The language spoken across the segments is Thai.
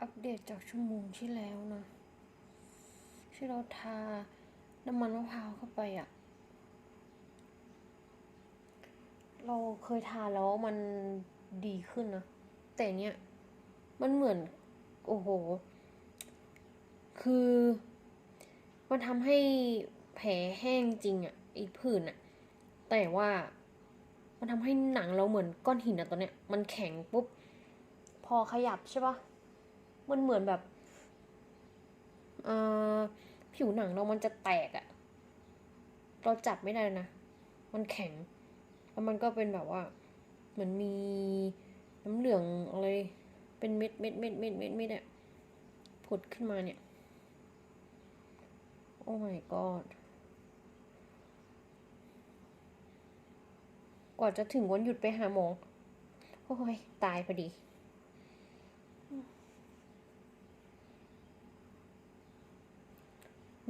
อัปเดตจากชั่วโมงที่แล้วนะที่เราทาน้ำมันมะพร้าวเข้าไปอะเราเคยทาแล้วมันดีขึ้นนะ แต่เนี้ยมันเหมือน โอ้โห คือ มันทำให้แผลแห้งจริงอะอีผื่นอะแต่ว่ามันทำให้หนังเราเหมือนก้อนหินอะตอนเนี้ย มันแข็งปุ๊บ พอขยับใช่ปะ มันเหมือนแบบเออผิวหนังเรามันจะแตกอะเราจับไม่ได้นะ มันแข็ง แล้วมันก็เป็นแบบว่า เหมือนมีน้ำเหลืองอะไร เป็นเม็ดเม็ดเม็ดเม็ดเม็ดเม็ดอะผุดขึ้นมาเนี่ย โอ้ my god กว่าจะถึงวันหยุดไปหาหมอ โอ้ย ตายพอดี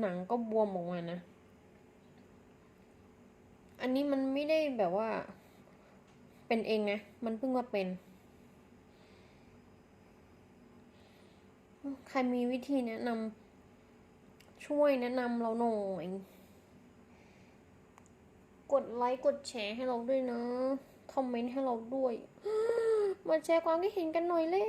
หนังก็บวมออกมานะ อันนี้มันไม่ได้แบบว่า เป็นเองนะ มันเพิ่งมาเป็น ใครมีวิธีแนะนำช่วยแนะนำเราหน่อยกดไลค์กดแชร์ให้เราด้วยนะ คอมเมนต์ให้เราด้วย มาแชร์ความคิดเห็นกันหน่อยเร็